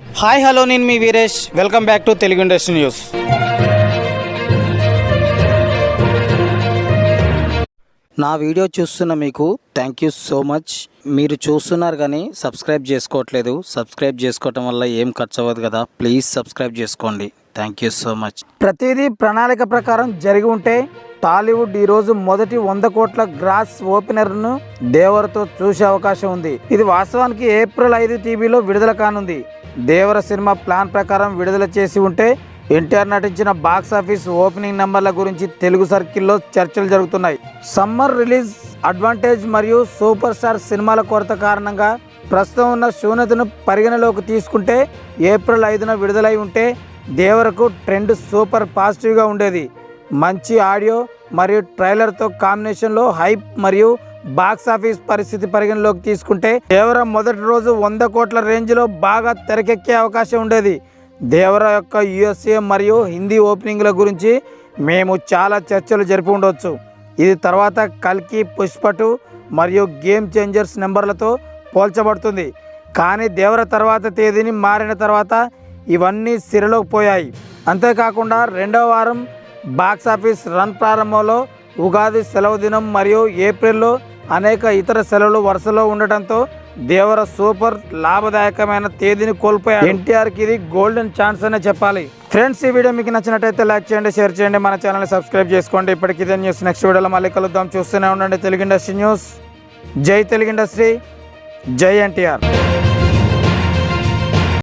Hi hello నేను మీ Veeresh. Welcome back to Telugu industry news. నా video చూస్తున్న మీకు థ్యాంక్ యూ సో మచ్ మీరు చూస్తున్నారు కానీ సబ్స్క్రైబ్ చేసుకోవట్లేదు. సబ్స్క్రైబ్ చేసుకోవటం వల్ల ఏం ఖర్చు అవ్వదు కదా. ప్లీజ్ సబ్స్క్రైబ్ చేసుకోండి. థ్యాంక్ యూ సో మచ్ ప్రతిదీ ప్రణాళిక ప్రకారం జరిగి ఉంటే టాలీవుడ్ ఈరోజు మొదటి వంద కోట్ల గ్రాస్ ఓపెనర్ను దేవరతో చూసే అవకాశం ఉంది. ఇది వాస్తవానికి ఏప్రిల్ ఐదు టీవీలో విడుదల కానుంది. దేవర సినిమా ప్లాన్ ప్రకారం విడుదల చేసి ఉంటే ఎన్టీఆర్ నటించిన బాక్స్ ఆఫీస్ ఓపెనింగ్ నెంబర్ల గురించి తెలుగు సర్కిల్లో చర్చలు జరుగుతున్నాయి. సమ్మర్ రిలీజ్ అడ్వాంటేజ్ మరియు సూపర్ స్టార్ సినిమాల కొరత కారణంగా ప్రస్తుతం ఉన్న శూన్యతను పరిగణలోకి తీసుకుంటే ఏప్రిల్ ఐదున విడుదలై ఉంటే దేవరకు ట్రెండ్ సూపర్ పాజిటివ్గా ఉండేది. మంచి ఆడియో మరియు ట్రైలర్తో కాంబినేషన్లో హైప్ మరియు బాక్స్ ఆఫీస్ పరిస్థితి పరిగణలోకి తీసుకుంటే దేవర మొదటి రోజు వంద కోట్ల రేంజ్లో బాగా తెరకెక్కే అవకాశం ఉండేది. దేవర యొక్క యుఎస్ఏ మరియు హిందీ ఓపెనింగ్ల గురించి మేము చాలా చర్చలు జరిపి ఉండవచ్చు ఇది తర్వాత కల్కి పుష్పటు మరియు గేమ్ చేంజర్స్ నెంబర్లతో పోల్చబడుతుంది. కానీ దేవర తర్వాత తేదీని మారిన తర్వాత ఇవన్నీ సిరలోకి పోయాయి. అంతేకాకుండా రెండవ వారం బాక్స్ ఆఫీస్ రన్ ప్రారంభంలో ఉగాది సెలవు దినం మరియు ఏప్రిల్లో అనేక ఇతర సెలవులు వరుసలో ఉండటంతో దేవర సూపర్ లాభదాయకమైన తేదీని కోల్పోయారు. ఎన్టీఆర్కి ఇది గోల్డెన్ ఛాన్స్ అనే చెప్పాలి. ఫ్రెండ్స్ ఈ వీడియో మీకు నచ్చినట్టయితే లైక్ చేయండి షేర్ చేయండి మన ఛానల్ని సబ్స్క్రైబ్ చేసుకోండి. ఇప్పటికి ఇదే న్యూస్. నెక్స్ట్ వీడియోలో మళ్ళీ కలుద్దాం. చూస్తూనే ఉండండి తెలుగు ఇండస్ట్రీ న్యూస్. జై తెలుగు ఇండస్ట్రీ. జై ఎన్టీఆర్.